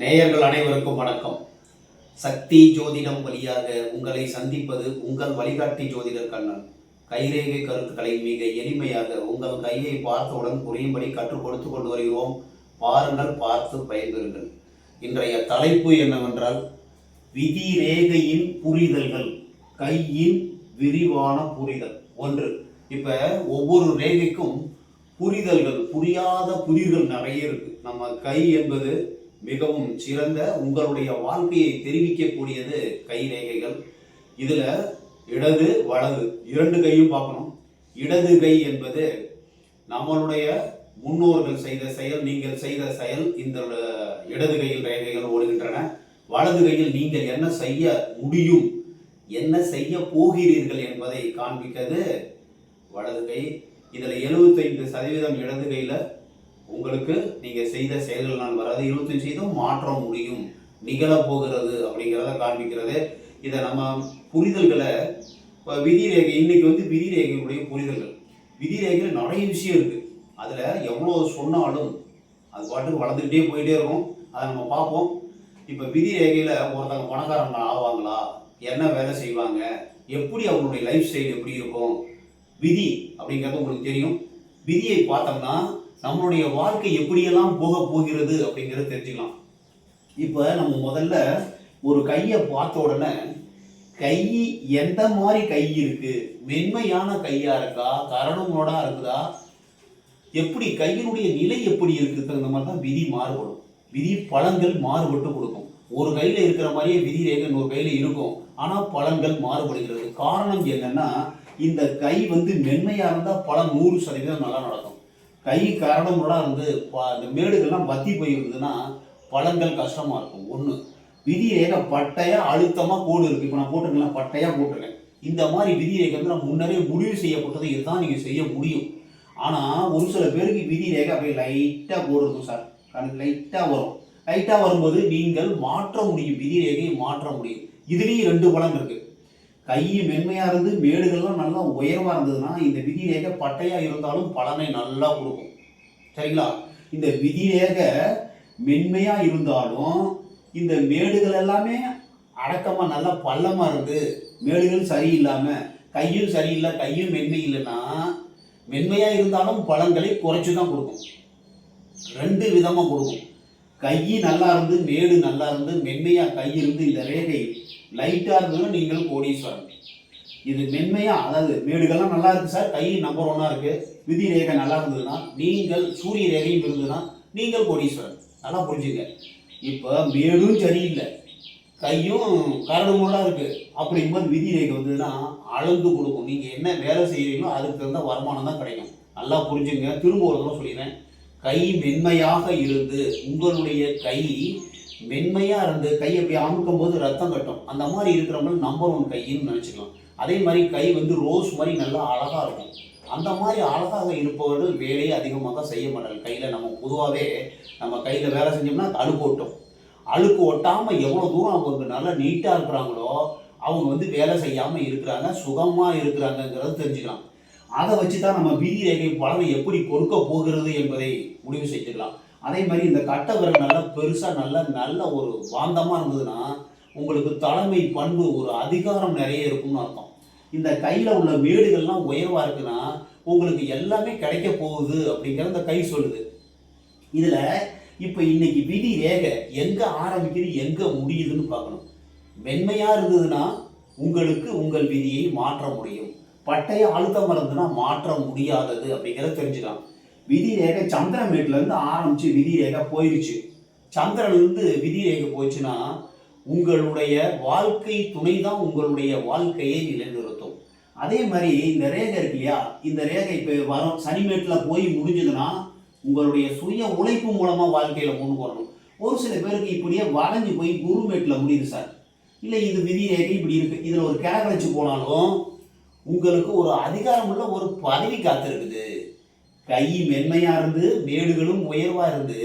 நேயர்கள் அனைவருக்கும் வணக்கம். சக்தி ஜோதிடம் வழியாக உங்களை சந்திப்பது உங்கள் வழிகாட்டி ஜோதிடர் கண்ணன். கைரேகை கருத்துக்களை மிக எளிமையாக உங்கள் கையை பார்த்தவுடன் புரியும்படி கற்றுக் கொடுத்து கொண்டு வருகிறோம். பாருங்கள் பார்த்து பயன்பெறுங்கள். இன்றைய தலைப்பு என்னவென்றால் விதி ரேகையின் புரிதல்கள் கையின் விரிவான புரிதல். ஒன்று இப்ப ஒவ்வொரு ரேகைக்கும் புரிதல்கள் புரியாத புதிர்கள் நிறைய இருக்கு. நம்ம கை என்பது மிகவும் சிறந்த உங்களுடைய வாழ்க்கையை தெரிவிக்கக்கூடியது கை ரேகைகள் இதில் இடது வலது இரண்டு கையும் பார்க்கணும். இடது கை என்பது நம்மளுடைய முன்னோர்கள் செய்த செயல் நீங்கள் செய்த செயல் இந்த இடது கையில் ரேகைகள் ஓடுகின்றன. வலது கையில் நீங்கள் என்ன செய்ய முடியும் என்ன செய்ய போகிறீர்கள் என்பதை காண்பிக்கிறது வலது கை. இதில் எழுபத்தைந்து சதவீதம் இடது கையில் உங்களுக்கு நீங்கள் செய்த செயல்கள் நான் வராது. 25 சதவீதம் மாற்ற முடியும். நிகழப்போகிறது அப்படிங்கிறத காண்பிக்கிறது. இதை நம்ம புரிதல்களை இப்போ விதி ரேகை இன்னைக்கு வந்து விதிரேகையுடைய புரிதல்கள். விதிரேகையில் நிறைய விஷயம் இருக்குது அதில் எவ்வளோ சொன்னாலும் அது பாட்டுக்கு வளர்ந்துக்கிட்டே போயிட்டே இருக்கும். அதை நம்ம பார்ப்போம். இப்போ விதி ரேகையில் ஒருத்தவங்க பணக்காரங்க ஆவாங்களா? என்ன வேலை செய்வாங்க? எப்படி அவங்களுடைய லைஃப் ஸ்டைல் எப்படி இருக்கும்? விதி அப்படிங்கிறது உங்களுக்கு தெரியும். விதியை பார்த்தோம்னா நம்மளுடைய வாழ்க்கை எப்படியெல்லாம் போக போகிறது அப்படிங்கிறத தெரிஞ்சுக்கலாம். இப்போ நம்ம முதல்ல ஒரு கையை பார்த்த உடனே கை எந்த மாதிரி கை இருக்கு? மென்மையான கையா இருக்கா? கரணங்களோட இருக்குதா? எப்படி கையினுடைய நிலை எப்படி இருக்குது தகுந்த மாதிரி தான் விதி மாறுபடும். விதி பலன்கள் மாறுபட்டு கொடுக்கும். ஒரு கையில் இருக்கிற மாதிரியே விதி ரேகை இன்னொரு கையில் இருக்கும். ஆனால் பலன்கள் மாறுபடுகிறது. காரணம் என்னன்னா இந்த கை வந்து மென்மையாக இருந்தால் பல நூறு சதவீதம் நல்லா நடக்கும். கை கரணங்களோட இருந்து ப- இந்த மேடுகள்லாம் வத்தி போயிருந்ததுன்னா பழங்கள் கஷ்டமாக இருக்கும். ஒன்று விதி ரேகை பட்டையாக அழுத்தமாக கோடு இருக்குது இப்போ நான் போட்டிருக்கேன் பட்டையாக போட்டிருக்கேன். இந்த மாதிரி விதி ரேகை வந்து நான் முன்னரே முடிவு செய்யப்பட்டது இதுதான் நீங்கள் செய்ய முடியும். ஆனால் ஒரு சில பேருக்கு விதி ரேகை அப்படியே லைட்டாக கோடு இருக்கும் சார். கணக்கு லைட்டாக வரும். லைட்டாக வரும்போது நீங்கள் மாற்ற முடியும். விதி ரேகையை மாற்ற முடியும். இதுலேயும் ரெண்டு பலன் இருக்குது கை மென்மையாக இருந்து மேடுகள்லாம் நல்லா உயரமாக இருந்ததுன்னா இந்த விதி ரேகை பட்டையாக இருந்தாலும் பலனை நல்லா கொடுக்கும். சரிங்களா? இந்த விதி ரேகை மென்மையாக இருந்தாலும் இந்த மேடுகள் எல்லாமே அடக்கமாக நல்லா பள்ளமாக இருந்து மேடுகள் சரியில்லாமல் கையும் சரியில்லை கையும் மென்மை இல்லைன்னா மென்மையாக இருந்தாலும் பழங்களை குறைச்சி தான் கொடுக்கும். ரெண்டு விதமாக கொடுக்கும். கை நல்லா இருந்து மேடு நல்லா இருந்து மென்மையாக கை இருந்து இந்த ரேகை லைட்டாக இருந்ததுன்னா நீங்கள் கோடீஸ்வரன். இது மென்மையாக அதாவது மேடுகள்லாம் நல்லா இருக்கு சார். கை நம்பர் ஒன்னாக இருக்கு. விதி ரேகை நல்லா இருந்ததுன்னா நீங்கள் சூரிய ரேகையும் இருந்ததுன்னா நீங்கள் கோடீஸ்வரன். நல்லா புரிஞ்சுங்க. இப்போ மேடும் சரியில்லை. கையும் கரடுமுரடா இருக்குது அப்படிங்கும்போது விதி ரேகை வந்ததுன்னா அளந்து கொடுக்கும். நீங்கள் என்ன வேலை செய்கிறீங்களோ அதுக்கு தகுந்த வருமானம் தான் கிடைக்கும். நல்லா புரிஞ்சுங்க. திரும்ப ஒரு தடவை சொல்லிடுறேன். கை மென்மையாக இருந்து உங்களுடைய கை மென்மையாக இருந்து கை அப்படி அமுக்கும் போது ரத்தம் கட்டும். அந்த மாதிரி இருக்கிறவங்க நம்பர் ஒன் கைன்னு நினச்சிக்கலாம். அதே மாதிரி கை வந்து ரோஸ் மாதிரி நல்லா அழகாக இருக்கும். அந்த மாதிரி அழகாக இருப்பவர்கள் வேலையை அதிகமாக செய்ய மாட்டாங்க. கையில் நம்ம பொதுவாகவே நம்ம கையில் வேலை செஞ்சோம்னா அழுக்கு ஒட்டும். அழுக்கு ஒட்டாமல் எவ்வளோ தூரம் அவங்க நல்லா நீட்டாக இருக்கிறாங்களோ அவங்க வந்து வேலை செய்யாமல் இருக்கிறாங்க சுகமாக இருக்கிறாங்கங்கிறத தெரிஞ்சுக்கலாம். அதை வச்சு தான் நம்ம விதி ரேகை பலனை எப்படி கொடுக்க போகிறது என்பதை முடிவு செஞ்சுக்கலாம் அதே மாதிரி இந்த கட்டை விரல் நல்லா பெருசாக நல்ல நல்ல ஒரு வாந்தமா இருந்ததுன்னா உங்களுக்கு தலைமை பண்பு ஒரு அதிகாரம் நிறைய இருக்கும்னு அர்த்தம். இந்த கையில் உள்ள மேடுகள்லாம் உயர்வாக இருக்குன்னா உங்களுக்கு எல்லாமே கிடைக்க போகுது அப்படிங்கிற இந்த கை சொல்லுது. இதில் இப்போ இன்னைக்கு விதி ரேகை எங்கே ஆரம்பிக்குது எங்கே முடியுதுன்னு பார்க்கணும். மென்மையாக இருந்ததுன்னா உங்களுக்கு உங்கள் விதியை மாற்ற முடியும். பட்டைய அழுத்தம் இருந்ததுன்னா மாற்ற முடியாதது அப்படிங்கிறத தெரிஞ்சுக்கலாம். விதி ரேகை சந்திரமேட்ல ஆரம்பித்து விதி ரேகை போயிடுச்சு சந்திரன்ல இருந்து விதி ரேகை போச்சுன்னா உங்களுடைய வாழ்க்கை துணை தான் உங்களுடைய வாழ்க்கையை நிலைநிறுத்தும். அதே மாதிரி இந்த ரேகை இருக்கு இல்லையா? இந்த ரேகை இப்போ வரும் சனிமேட்டில் போய் முடிஞ்சதுன்னா உங்களுடைய சுய உழைப்பு மூலமாக வாழ்க்கையில் முன் வரணும். ஒரு சில பேருக்கு இப்படியே வளைஞ்சு போய் குருமேட்டில் முடியுது சார். இல்லை இது விதி ரேகை இப்படி இருக்குது இதில் ஒரு கிழக்கழிச்சு போனாலும் உங்களுக்கு ஒரு அதிகாரமுள்ள ஒரு பதவி காத்திருக்குது. கை மென்மையா இருந்து மேடுகளும் உயர்வா இருந்து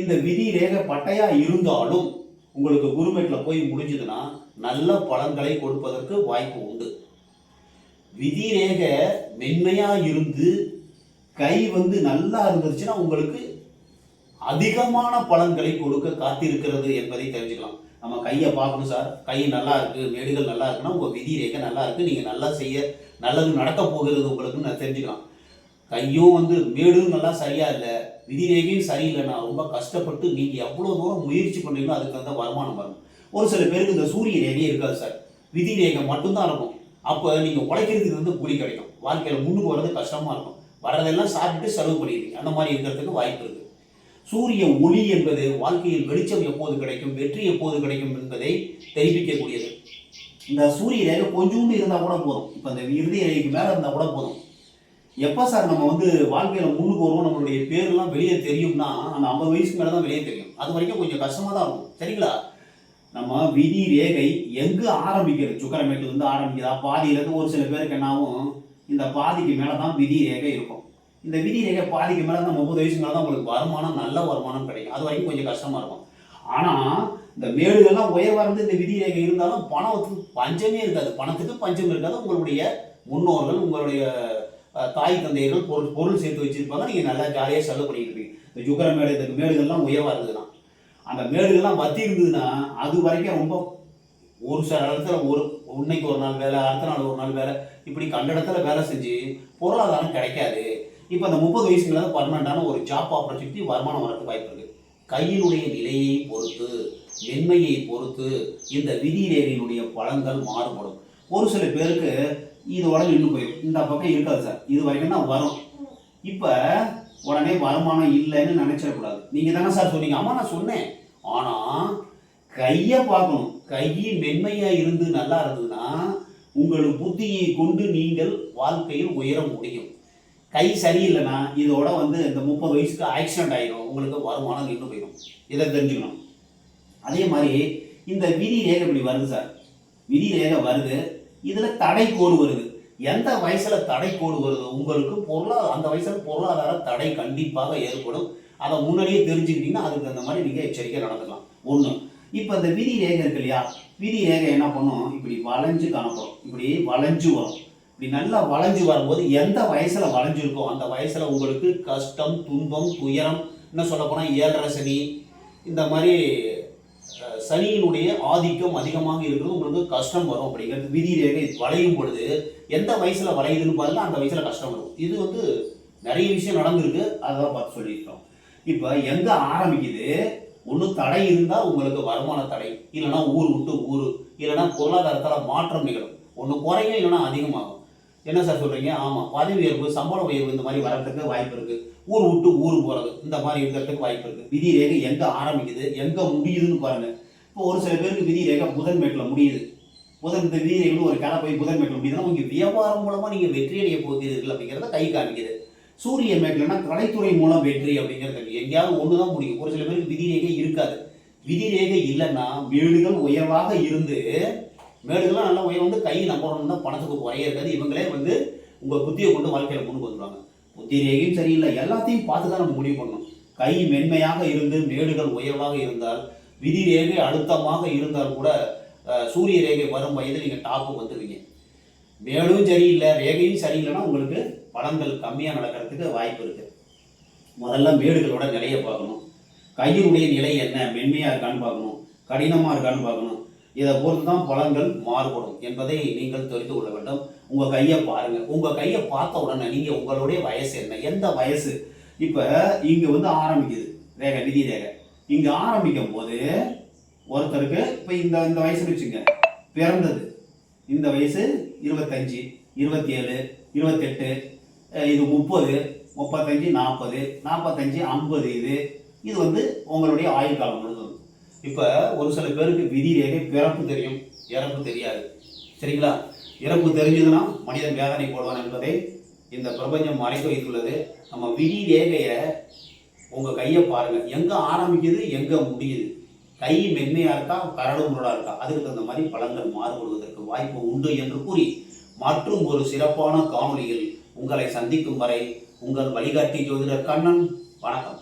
இந்த விதி ரேகை பட்டையா இருந்தாலும் உங்களுக்கு குருமேட்டில் போய் முடிஞ்சதுன்னா நல்ல பலன்களை கொடுப்பதற்கு வாய்ப்பு உண்டு. விதி ரேகை மென்மையா இருந்து கை வந்து நல்லா இருந்துச்சுன்னா உங்களுக்கு அதிகமான பலன்களை கொடுக்க காத்திருக்கிறது என்பதை தெரிஞ்சுக்கலாம். நம்ம கையை பார்க்கணும் சார். கை நல்லா இருக்கு மேடுகள் நல்லா இருக்குன்னா உங்கள் விதி ரேகை நல்லா இருக்கு. நீங்கள் நல்லா செய்ய நல்லது நடக்க போகிறது உங்களுக்கு நான் தெரிஞ்சுக்கலாம். கையும் வந்து மேடும் நல்லா சரியா இல்லை விதி சரியில்லை சரியில்லைன்னா ரொம்ப கஷ்டப்பட்டு நீங்கள் எவ்வளோ தூரம் முயற்சி பண்ணீங்களோ அதுக்கு தகுந்த வருமானம் வரும். ஒரு சில பேருக்கு இந்த சூரிய ரேகையே இருக்காது சார். விதி ரேகை மட்டும்தான் இருக்கும். அப்போ நீங்கள் உழைக்கிறதுக்கு வந்து கூலி கிடைக்கும். வாழ்க்கையில் முன்னுக்கு வர்றது கஷ்டமாக இருக்கும். வர்றதெல்லாம் சாப்பிட்டு செலவு பண்ணிடுவீங்க. அந்த மாதிரி இருக்கிறதுக்கு வாய்ப்பு இருக்குது சூரிய ஒளி என்பது வாழ்க்கையில் வெளிச்சம் எப்போது கிடைக்கும் வெற்றி எப்போது கிடைக்கும் என்பதை தெரிவிக்கக்கூடியது. இந்த சூரிய ரேகை கொஞ்சோண்டு இருந்தால் கூட போதும். இப்போ இந்த இறுதி ரேகைக்கு மேலே இருந்தால் கூட போதும். எப்போ சார் நம்ம வந்து வாழ்க்கையில் முன்னுக்கு வருவோம்? நம்மளுடைய பேர்லாம் வெளியே தெரியும்னா அந்த ஐம்பது வயசுக்கு மேலே தான் வெளியே தெரியும். அது வரைக்கும் கொஞ்சம் கஷ்டமாக தான் இருக்கும். சரிங்களா? நம்ம விதி ரேகை எங்கே ஆரம்பிக்கிறது? சுக்கரமேட்டு வந்து ஆரம்பிக்குதா? பாதியிலேருந்து ஒரு சில பேருக்கு என்னாகும்? இந்த பாதிக்கு மேலே தான் விதி ரேகை இருக்கும். இந்த விதி ரேகை பாதிக்கு மேலே தான் முப்பது வயசுக்கு மேலே தான் உங்களுக்கு வருமானம் நல்ல வருமானம் கிடைக்கும். அது வரைக்கும் கொஞ்சம் கஷ்டமாக இருக்கும். ஆனால் இந்த மேடுகள்லாம் உயர்வாக இருந்து இந்த விதி ரேகை இருந்தாலும் பணத்துக்கு பஞ்சமே இருக்காது. பணத்துக்கு பஞ்சம் இருக்காது. உங்களுடைய முன்னோர்கள் உங்களுடைய தாய் தந்தையர்கள் பொருள் பொருள் சேர்த்து வச்சிருப்பாங்க. நீங்கள் நல்லா ஜாலியாக செலவு பண்ணிட்டு இருப்பீங்க. இந்த சுக்கர மேடு இந்த மேடுகள்லாம் உயர்வா இருந்ததுன்னா அந்த மேடுகள்லாம் வத்தி இருந்ததுன்னா அது வரைக்கும் ரொம்ப ஒரு சில இடத்துல ஒரு இன்னைக்கு ஒரு நாள் வேலை அடுத்த நாள் ஒரு நாள் வேலை. இப்படி கண்ட இடத்துல வேலை செஞ்சு பொருளாதாரம் கிடைக்காது. இப்போ அந்த முப்பது வயசுல பர்மனண்டான ஒரு ஜாப் ஆப்பர்ச்சுனிட்டி வருமானம் வரக்கு வாய்ப்பு இருக்குது கையினுடைய நிலையை பொறுத்து மென்மையை பொறுத்து இந்த விதி ரேகையினுடைய பலன்கள் மாறுபடும். ஒரு சில பேருக்கு இதோட இன்னும் போயிடும். இந்த பக்கம் இருக்காது சார். இது வரைக்கும் தான் வரும். இப்போ உடனே வருமானம் இல்லைன்னு நினைச்சிடக்கூடாது. நீங்கள் தானே சார் சொன்னீங்க. ஆமாம் நான் சொன்னேன். ஆனால் கையை பார்க்கணும். கை மென்மையாக இருந்து நல்லா இருந்ததுன்னா உங்கள் புத்தியை கொண்டு நீங்கள் வாழ்க்கையில் உயர முடியும். கை சரியில்லைன்னா இதோட வந்து இந்த முப்பது வயசுக்கு ஆக்சிடென்ட் ஆகிடும் உங்களுக்கு வருமானம் நின்று போயிடும். இதை தெரிஞ்சுக்கணும். அதே மாதிரி இந்த விதி ரேகை இப்படி வருது சார். விதி ரேகை வருது. இதில் தடை கோடு வருது. எந்த வயசுல தடை கோடு வருது உங்களுக்கு பொருளாதார அந்த வயசுல பொருளாதார தடை கண்டிப்பாக ஏற்படும். அதை முன்னாடியே தெரிஞ்சுக்கிட்டீங்கன்னா அதுக்கு தகுந்த மாதிரி நீங்கள் எச்சரிக்கை நடந்துக்கலாம். ஒன்று இப்போ இந்த விதி ரேகை இருக்கு இல்லையா? விதி ரேகை என்ன பண்ணும்? இப்படி வளைஞ்சு காணப்படும். இப்படி வளைஞ்சு வரும். இப்படி நல்லா வளைஞ்சு வரும்போது எந்த வயசுல வளைஞ்சிருக்கோ அந்த வயசுல உங்களுக்கு கஷ்டம் துன்பம் துயரம் என்ன சொல்ல போனால் ஏழரை சனி இந்த மாதிரி சனியினுடைய ஆதிக்கம் அதிகமாக இருக்கிறது உங்களுக்கு கஷ்டம் வரும் அப்படிங்கிறது விதி ரேகை வளையும் பொழுது எந்த வயசுல வளையுதுன்னு பாருங்க அந்த வயசுல கஷ்டம் வரும். இது வந்து நிறைய விஷயம் நடந்திருக்கு அதான் பார்த்து சொல்லியிருக்கோம் இப்போ எங்க ஆரம்பிக்குது? ஒன்று தடை இருந்தால் உங்களுக்கு வருமான தடை இல்லைன்னா ஊர் விட்டு ஊர் இல்லைன்னா பொருளாதாரத்தில் மாற்றம் நிகழும். ஒன்று குறையும் இல்லைன்னா அதிகமாகும். என்ன சார் சொல்கிறீங்க ஆமாம் பதவி உயர்வு சம்பள உயர்வு இந்த மாதிரி வர்றதுக்கு வாய்ப்பு இருக்குது ஊர் விட்டு ஊர் போகிறது இந்த மாதிரி இருக்கிறதுக்கு வாய்ப்பு இருக்குது விதி ரேகை எங்கே ஆரம்பிக்குது? எங்கே முடியுதுன்னு பாருங்கள் இப்போ ஒரு சில பேருக்கு விதி ரேகை புதன் மேட்டில் முடியுது. புதன் இந்த விதி ரேகைன்னு ஒரு கடை போய் புதன் மேட்டில் முடியுதுன்னா உங்கள் வியாபாரம் மூலமாக நீங்கள் வெற்றி அடைய போகிறீர்கள் அப்படிங்கிறத கை காமிக்கிறது சூரிய மேட்லன்னா கலைத்துறை மூலம் வெற்றி அப்படிங்கிறது எங்கேயாவது ஒன்று தான் முடியும். ஒரு சில பேருக்கு விதி ரேகை இருக்காது. விதி ரேகை இல்லைன்னா மேடுகள் உயர்வாக இருந்து மேடுகள்லாம் நல்லா உயர் வந்து கை நம்பணும்னா பணத்துக்கு குறைய இருக்காது. இவங்களே வந்து உங்கள் புத்தியை கொண்டு வாழ்க்கையில் முன்னுக்கு வந்துடுவாங்க புத்தி ரேகையும் சரியில்லை. எல்லாத்தையும் பார்த்து தான் நம்ம முடிவு பண்ணணும். கை மென்மையாக இருந்து மேடுகள் உயர்வாக இருந்தால் விதி ரேகை அழுத்தமாக இருந்தால் கூட சூரிய ரேகை வரும் வயதில் நீங்கள் டாப்பு வந்துடுவீங்க மேலும் சரியில்லை ரேகையும் சரியில்லைன்னா உங்களுக்கு பலன்கள் கம்மியாக நடக்கிறதுக்கு வாய்ப்பு இருக்குது முதல்ல மேடுகளோட நிலையை பார்க்கணும். கையினுடைய நிலை என்ன மென்மையாக இருக்கான்னு பார்க்கணும் கடினமாக இருக்கான்னு பார்க்கணும். இதை பொறுத்து தான் பலன்கள் மாறுபடும் என்பதை நீங்கள் தெரிந்து கொள்ள வேண்டும். உங்கள் கையை பாருங்கள் உங்கள் கையை பார்த்த உடனே நீங்கள் உங்களுடைய வயசு என்ன? எந்த வயசு? இப்போ இங்கே வந்து ஆரம்பிக்குது. ரேகை விதி ரேகை இங்கே ஆரம்பிக்கும் போது ஒருத்தருக்கு இப்போ இந்த இந்த வயசுன்னு வச்சுங்க. பிறந்தது. இந்த வயசு இருபத்தஞ்சு இருபத்தி ஏழு இருபத்தெட்டு இது முப்பது முப்பத்தஞ்சு நாற்பது நாற்பத்தஞ்சு ஐம்பது இது இது வந்து உங்களுடைய ஆயுள் காலம் முழுதும் இப்போ ஒரு சில பேருக்கு விதிரேகை பிறப்பு தெரியும். இறப்பு தெரியாது. சரிங்களா? இறப்பு தெரிஞ்சதுன்னா மனிதன் வேதனை போடுவான் என்பதை இந்த பிரபஞ்சம் மறைக்க வைத்துள்ளது. நம்ம விதி ரேகையை உங்கள் கையை பாருங்கள் எங்கே ஆரம்பிக்குது எங்கே முடியுது? கை மென்மையாக இருக்கா? கரடு முரடாக இருக்கா? அதுக்கு தகுந்த மாதிரி பலன்கள் மாறுபடுவதற்கு வாய்ப்பு உண்டு என்று கூறி மற்றும் ஒரு சிறப்பான காணொலியில் உங்களை சந்திக்கும் வரை உங்கள் வழிகாட்டி ஜோதிடர் கண்ணன். வணக்கம்.